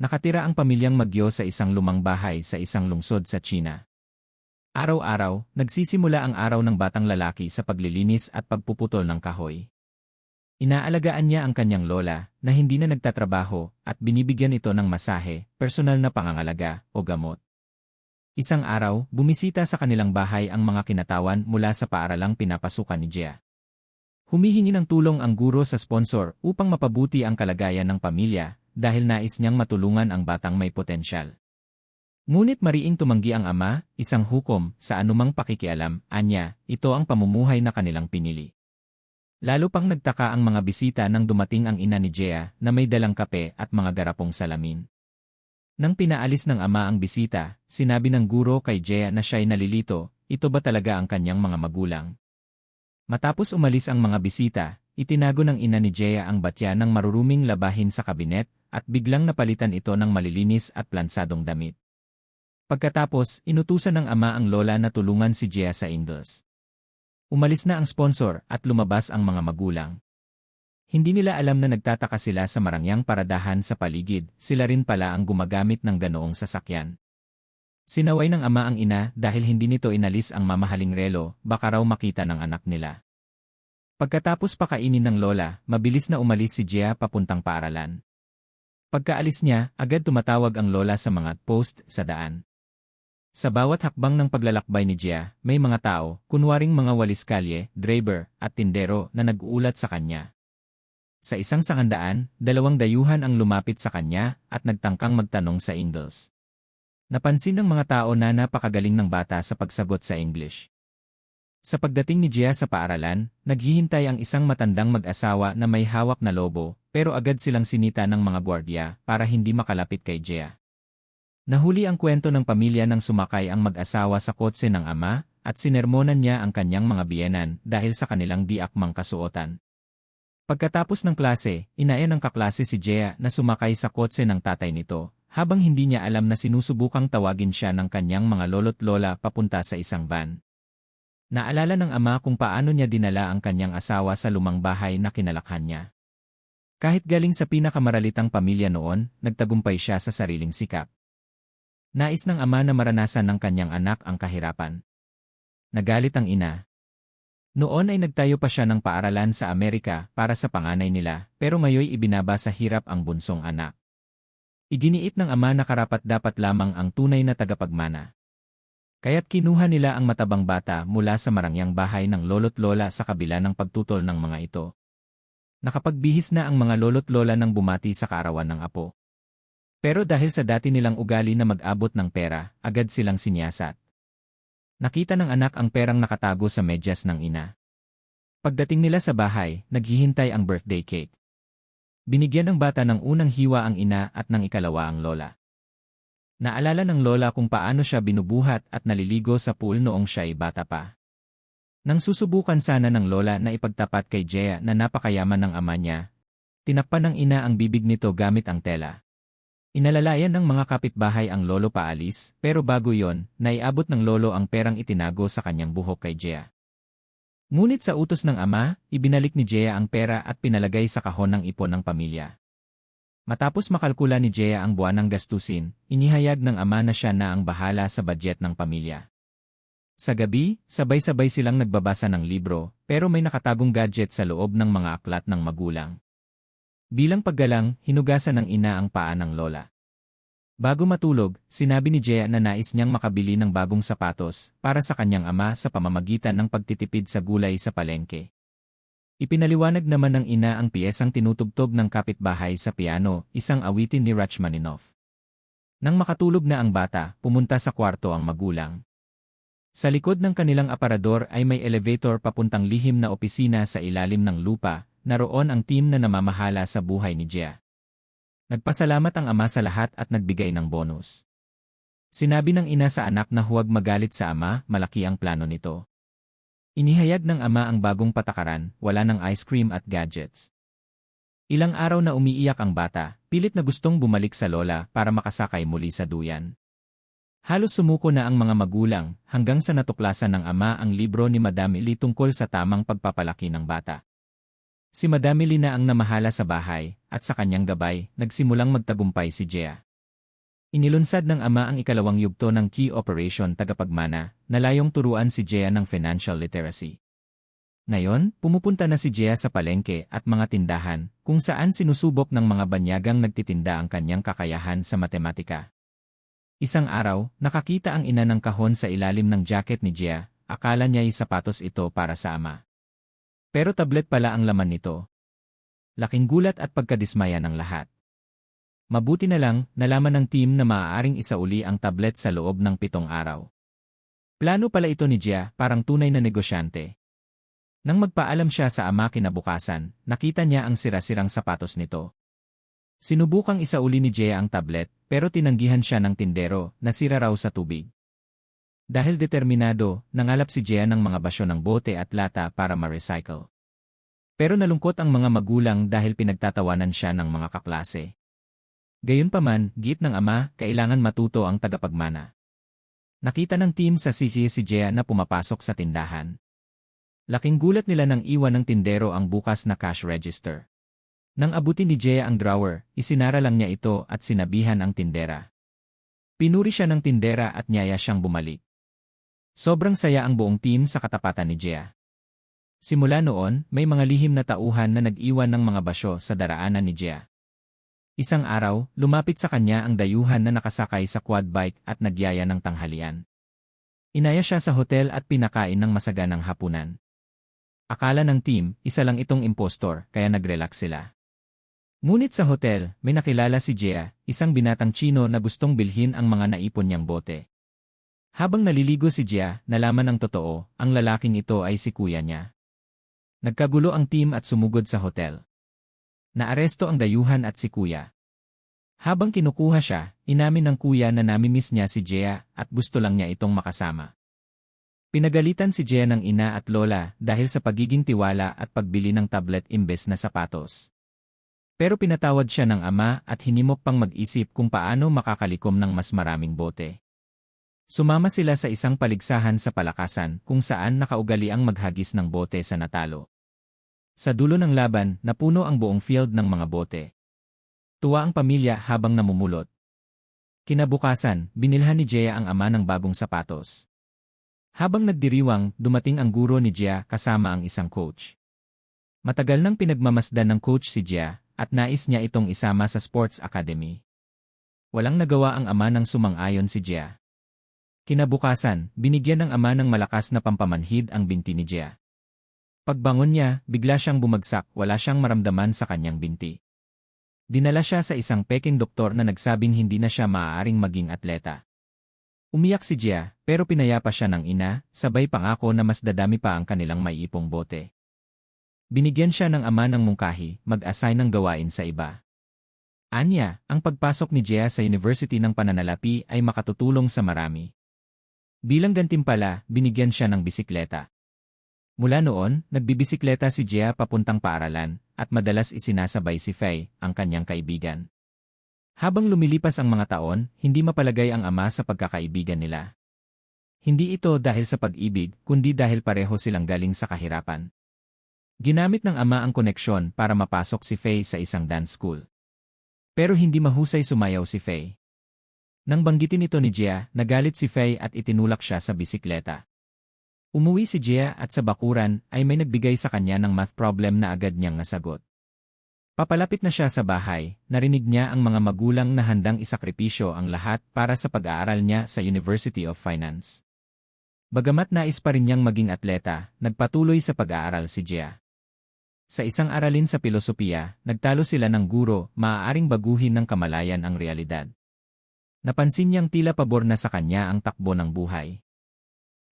Nakatira ang pamilyang Magyo sa isang lumang bahay sa isang lungsod sa China. Araw-araw, nagsisimula ang araw ng batang lalaki sa paglilinis at pagpuputol ng kahoy. Inaalagaan niya ang kanyang lola na hindi na nagtatrabaho at binibigyan ito ng masahe, personal na pangangalaga o gamot. Isang araw, bumisita sa kanilang bahay ang mga kinatawan mula sa paaralang pinapasukan ni Jia. Humihingi ng tulong ang guro sa sponsor upang mapabuti ang kalagayan ng pamilya dahil nais niyang matulungan ang batang may potensyal. Ngunit mariing tumanggi ang ama, isang hukom, sa anumang pakikialam, anya, ito ang pamumuhay na kanilang pinili. Lalo pang nagtaka ang mga bisita nang dumating ang ina ni Jea na may dalang kape at mga garapong salamin. Nang pinaalis ng ama ang bisita, sinabi ng guro kay Jea na siya'y nalilito, ito ba talaga ang kanyang mga magulang? Matapos umalis ang mga bisita, itinago ng ina ni Jea ang batya ng maruruming labahin sa kabinet at biglang napalitan ito ng malilinis at plansadong damit. Pagkatapos, inutusan ng ama ang lola na tulungan si Jia sa Ingles. Umalis na ang sponsor at lumabas ang mga magulang. Hindi nila alam na nagtataka sila sa marangyang paradahan sa paligid, sila rin pala ang gumagamit ng ganoong sasakyan. Sinaway ng ama ang ina dahil hindi nito inalis ang mamahaling relo, baka raw makita ng anak nila. Pagkatapos pakainin ng lola, mabilis na umalis si Jia papuntang paaralan. Pagkaalis niya, agad tumatawag ang lola sa mga post sa daan. Sa bawat hakbang ng paglalakbay ni Jia, may mga tao, kunwaring mga waliskalye, driver, at tindero na nag-uulat sa kanya. Sa isang sangandaan, dalawang dayuhan ang lumapit sa kanya at nagtangkang magtanong sa Ingles. Napansin ng mga tao na napakagaling ng bata sa pagsagot sa English. Sa pagdating ni Jia sa paaralan, naghihintay ang isang matandang mag-asawa na may hawak na lobo, pero agad silang sinita ng mga gwardiya para hindi makalapit kay Jia. Nahuli ang kwento ng pamilya nang sumakay ang mag-asawa sa kotse ng ama at sinermonan niya ang kanyang mga biyenan dahil sa kanilang di akmang kasuotan. Pagkatapos ng klase, inaya ng kaklase si Jia na sumakay sa kotse ng tatay nito, habang hindi niya alam na sinusubukang tawagin siya ng kanyang mga lolo't lola papunta sa isang van. Naalala ng ama kung paano niya dinala ang kanyang asawa sa lumang bahay na kinalakhan niya. Kahit galing sa pinakamaralitang pamilya noon, nagtagumpay siya sa sariling sikap. Nais ng ama na maranasan ng kanyang anak ang kahirapan. Nagalit ang ina. Noon ay nagtayo pa siya ng paaralan sa Amerika para sa panganay nila, pero ngayoy ibinaba sa hirap ang bunsong anak. Iginiit ng ama na karapat dapat lamang ang tunay na tagapagmana. Kaya't kinuha nila ang matabang bata mula sa marangyang bahay ng lolo't lola sa kabila ng pagtutol ng mga ito. Nakapagbihis na ang mga lolo't lola ng bumati sa kaarawan ng apo. Pero dahil sa dati nilang ugali na mag-abot ng pera, agad silang sinyasat. Nakita ng anak ang perang nakatago sa medyas ng ina. Pagdating nila sa bahay, naghihintay ang birthday cake. Binigyan ng bata ng unang hiwa ang ina at ng ikalawa ang lola. Naalala ng lola kung paano siya binubuhat at naliligo sa pool noong siya ay bata pa. Nang susubukan sana ng lola na ipagtapat kay Jea na napakayaman ng ama niya, tinakpan ng ina ang bibig nito gamit ang tela. Inalalayan ng mga kapitbahay ang lolo paalis, pero bago yon, naiabot ng lolo ang perang itinago sa kanyang buhok kay Jea. Ngunit sa utos ng ama, ibinalik ni Jea ang pera at pinalagay sa kahon ng ipon ng pamilya. Matapos makalkula ni Jea ang buwan ng gastusin, inihayag ng ama na siya na ang bahala sa budget ng pamilya. Sa gabi, sabay-sabay silang nagbabasa ng libro, pero may nakatagong gadget sa loob ng mga aklat ng magulang. Bilang paggalang, hinugasan ng ina ang paa ng lola. Bago matulog, sinabi ni Jea na nais niyang makabili ng bagong sapatos para sa kanyang ama sa pamamagitan ng pagtitipid sa gulay sa palengke. Ipinaliwanag naman ng ina ang piyesang tinutugtog ng kapitbahay sa piano, isang awitin ni Rachmaninoff. Nang makatulog na ang bata, pumunta sa kwarto ang magulang. Sa likod ng kanilang aparador ay may elevator papuntang lihim na opisina sa ilalim ng lupa, naroon ang team na namamahala sa buhay ni Jia. Nagpasalamat ang ama sa lahat at nagbigay ng bonus. Sinabi ng ina sa anak na huwag magalit sa ama, malaki ang plano nito. Inihayag ng ama ang bagong patakaran, wala ng ice cream at gadgets. Ilang araw na umiiyak ang bata, pilit na gustong bumalik sa lola para makasakay muli sa duyan. Halos sumuko na ang mga magulang hanggang sa natuklasan ng ama ang libro ni Madam Ili tungkol sa tamang pagpapalaki ng bata. Si Madam Ili na ang namahala sa bahay at sa kanyang gabay, nagsimulang magtagumpay si Jea. Inilunsad ng ama ang ikalawang yugto ng Key Operation Tagapagmana na layong turuan si Jea ng financial literacy. Ngayon, pumupunta na si Jea sa palengke at mga tindahan kung saan sinusubok ng mga banyagang nagtitinda ang kanyang kakayahan sa matematika. Isang araw, nakakita ang ina ng kahon sa ilalim ng jacket ni Jea, akala niya ay sapatos ito para sa ama. Pero tablet pala ang laman nito. Laking gulat at pagkadismaya ng lahat. Mabuti na lang, nalaman ng team na maaaring isauli ang tablet sa loob ng pitong araw. Plano pala ito ni Jia, parang tunay na negosyante. Nang magpaalam siya sa ama kinabukasan, nakita niya ang sirasirang sapatos nito. Sinubukang isauli ni Jia ang tablet, pero tinanggihan siya ng tindero na sira raw sa tubig. Dahil determinado, nangalap si Jia ng mga basyo ng bote at lata para ma-recycle. Pero nalungkot ang mga magulang dahil pinagtatawanan siya ng mga kaklase. Gayunpaman, git ng ama, kailangan matuto ang tagapagmana. Nakita ng team sa CC si Jea na pumapasok sa tindahan. Laking gulat nila nang iwan ng tindero ang bukas na cash register. Nang abutin ni Jea ang drawer, isinara lang niya ito at sinabihan ang tindera. Pinuri siya ng tindera at niyaya siyang bumalik. Sobrang saya ang buong team sa katapatan ni Jea. Simula noon, may mga lihim na tauhan na nag-iwan ng mga basyo sa daraanan ni Jea. Isang araw, lumapit sa kanya ang dayuhan na nakasakay sa quad bike at nagyaya ng tanghalian. Inaya siya sa hotel at pinakain ng masaganang hapunan. Akala ng team, isa lang itong impostor, kaya nagrelax sila. Ngunit sa hotel, may nakilala si Jia, isang binatang Chino na gustong bilhin ang mga naipon niyang bote. Habang naliligo si Jia, nalaman ng totoo, ang lalaking ito ay si kuya niya. Nagkagulo ang team at sumugod sa hotel. Naaresto ang dayuhan at si kuya. Habang kinukuha siya, inamin ng kuya na namimiss niya si Jea at gusto lang niya itong makasama. Pinagalitan si Jea ng ina at lola dahil sa pagiging tiwala at pagbili ng tablet imbes na sapatos. Pero pinatawad siya ng ama at hinimok pang mag-isip kung paano makakalikom ng mas maraming bote. Sumama sila sa isang paligsahan sa palakasan kung saan nakaugali ang maghagis ng bote sa natalo. Sa dulo ng laban, napuno ang buong field ng mga bote. Tuwa ang pamilya habang namumulot. Kinabukasan, binilhan ni Jea ang ama ng bagong sapatos. Habang nagdiriwang, dumating ang guro ni Jea kasama ang isang coach. Matagal nang pinagmamasdan ng coach si Jea at nais niya itong isama sa sports academy. Walang nagawa ang ama ng sumang-ayon si Jea. Kinabukasan, binigyan ng ama ng malakas na pampamanhid ang binti ni Jea. Pagbangon niya, bigla siyang bumagsak, wala siyang maramdaman sa kanyang binti. Dinala siya sa isang peking doktor na nagsabing hindi na siya maaaring maging atleta. Umiyak si Jia, pero pinayapa siya ng ina, sabay pangako na mas dadami pa ang kanilang maiipong bote. Binigyan siya ng ama ng mungkahi, mag-assign ng gawain sa iba. Anya, ang pagpasok ni Jia sa University ng Pananalapi ay makatutulong sa marami. Bilang gantimpala, binigyan siya ng bisikleta. Mula noon, nagbibisikleta si Jia papuntang paaralan, at madalas isinasabay si Faye, ang kanyang kaibigan. Habang lumilipas ang mga taon, hindi mapalagay ang ama sa pagkakaibigan nila. Hindi ito dahil sa pag-ibig, kundi dahil pareho silang galing sa kahirapan. Ginamit ng ama ang koneksyon para mapasok si Faye sa isang dance school. Pero hindi mahusay sumayaw si Faye. Nang banggitin ito ni Jia, nagalit si Faye at itinulak siya sa bisikleta. Umuwi si Jia at sa bakuran ay may nagbigay sa kanya ng math problem na agad niyang nasagot. Papalapit na siya sa bahay, narinig niya ang mga magulang na handang isakripisyo ang lahat para sa pag-aaral niya sa University of Finance. Bagamat nais pa rin niyang maging atleta, nagpatuloy sa pag-aaral si Jia. Sa isang aralin sa pilosopiya, nagtalo sila ng guro, maaaring baguhin ng kamalayan ang realidad. Napansin niyang tila pabor na sa kanya ang takbo ng buhay.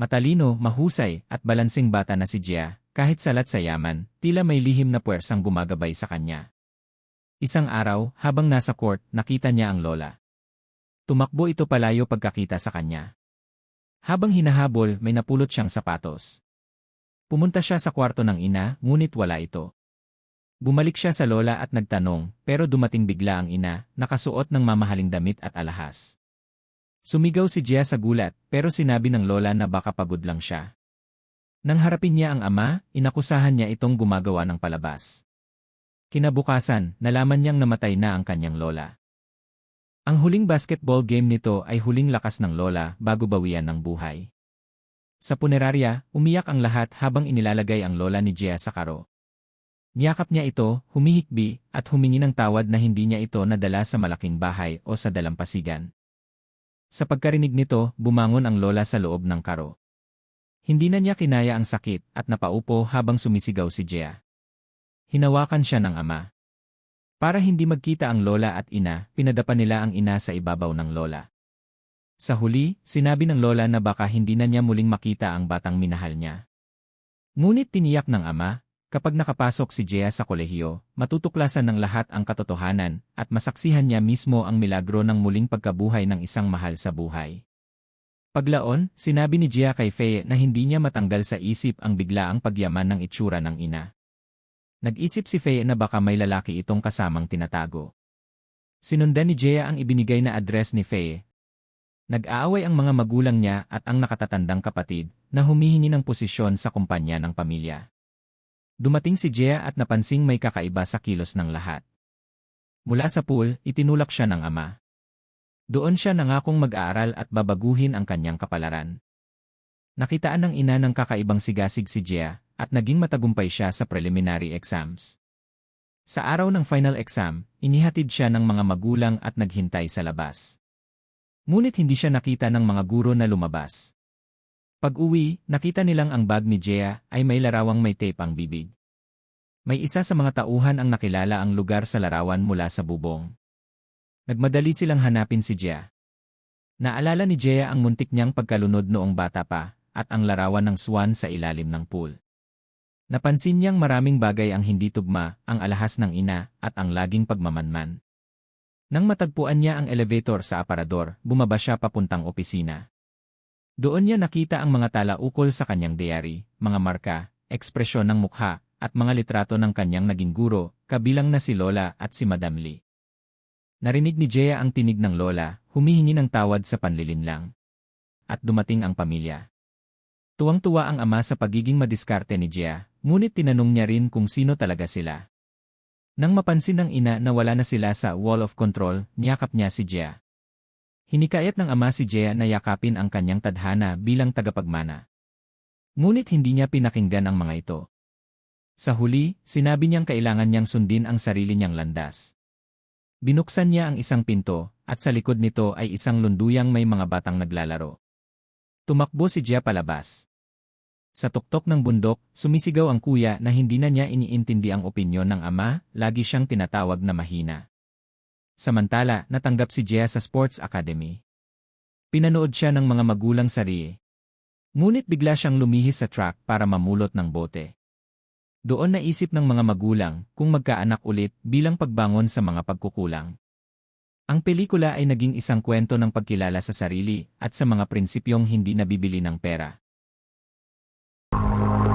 Matalino, mahusay, at balansing bata na si Jia, kahit salat sa yaman, tila may lihim na puwersang gumagabay sa kanya. Isang araw, habang nasa court, nakita niya ang lola. Tumakbo ito palayo pagkakita sa kanya. Habang hinahabol, may napulot siyang sapatos. Pumunta siya sa kwarto ng ina, ngunit wala ito. Bumalik siya sa lola at nagtanong, pero dumating bigla ang ina, nakasuot ng mamahaling damit at alahas. Sumigaw si Jia sa gulat, pero sinabi ng lola na baka pagod lang siya. Nang harapin niya ang ama, inakusahan niya itong gumagawa ng palabas. Kinabukasan, nalaman niyang namatay na ang kanyang lola. Ang huling basketball game nito ay huling lakas ng lola bago bawian ng buhay. Sa punerarya, umiyak ang lahat habang inilalagay ang lola ni Gia sa karo. Niyakap niya ito, humihikbi, at humingi ng tawad na hindi niya ito nadala sa malaking bahay o sa dalampasigan. Sa pagkarinig nito, bumangon ang lola sa loob ng karo. Hindi na niya kinaya ang sakit at napaupo habang sumisigaw si Gia. Hinawakan siya ng ama. Para hindi magkita ang lola at ina, pinadapa nila ang ina sa ibabaw ng lola. Sa huli, sinabi ng lola na baka hindi na niya muling makita ang batang minahal niya. Ngunit tiniyak ng ama, kapag nakapasok si Jea sa kolehiyo, matutuklasan ng lahat ang katotohanan at masaksihan niya mismo ang milagro ng muling pagkabuhay ng isang mahal sa buhay. Paglaon, sinabi ni Jea kay Faye na hindi niya matanggal sa isip ang biglaang pagyaman ng itsura ng ina. Nag-isip si Faye na baka may lalaki itong kasamang tinatago. Sinundan ni Jea ang ibinigay na address ni Faye Nag-aaway ang mga magulang niya at ang nakatatandang kapatid na humihingi ng posisyon sa kumpanya ng pamilya. Dumating si Jea at napansing may kakaiba sa kilos ng lahat. Mula sa pool, itinulak siya ng ama. Doon siya nangakong mag-aaral at babaguhin ang kanyang kapalaran. Nakitaan ng ina ng kakaibang sigasig si Jea at naging matagumpay siya sa preliminary exams. Sa araw ng final exam, inihatid siya ng mga magulang at naghintay sa labas. Ngunit hindi siya nakita ng mga guro na lumabas. Pag-uwi, nakita nilang ang bag ni Jea ay may larawang may tape ang bibig. May isa sa mga tauhan ang nakilala ang lugar sa larawan mula sa bubong. Nagmadali silang hanapin si Jea. Naalala ni Jea ang muntik niyang pagkalunod noong bata pa at ang larawan ng swan sa ilalim ng pool. Napansin niyang maraming bagay ang hindi tugma, ang alahas ng ina at ang laging pagmamanman. Nang matagpuan niya ang elevator sa aparador, bumaba siya papuntang opisina. Doon niya nakita ang mga talaukol sa kanyang diary, mga marka, ekspresyon ng mukha, at mga litrato ng kanyang naging guro, kabilang na si Lola at si Madam Lee. Narinig ni Jea ang tinig ng Lola, humihingi ng tawad sa panlilinlang. At dumating ang pamilya. Tuwang-tuwa ang ama sa pagiging madiskarte ni Jea, ngunit tinanong niya rin kung sino talaga sila. Nang mapansin ng ina na wala na sila sa wall of control, niyakap niya si Jea. Hinikayat ng ama si Jea na yakapin ang kanyang tadhana bilang tagapagmana. Ngunit hindi niya pinakinggan ang mga ito. Sa huli, sinabi niyang kailangan niyang sundin ang sarili niyang landas. Binuksan niya ang isang pinto, at sa likod nito ay isang lunduyang may mga batang naglalaro. Tumakbo si Jia palabas. Sa tuktok ng bundok, sumisigaw ang kuya na hindi na niya iniintindi ang opinyon ng ama, lagi siyang tinatawag na mahina. Samantala, natanggap si Jia sa Sports Academy. Pinanood siya ng mga magulang sa Rie. Ngunit bigla siyang lumihis sa track para mamulot ng bote. Doon naisip ng mga magulang kung magkaanak ulit bilang pagbangon sa mga pagkukulang. Ang pelikula ay naging isang kwento ng pagkilala sa sarili at sa mga prinsipyong hindi nabibili ng pera. you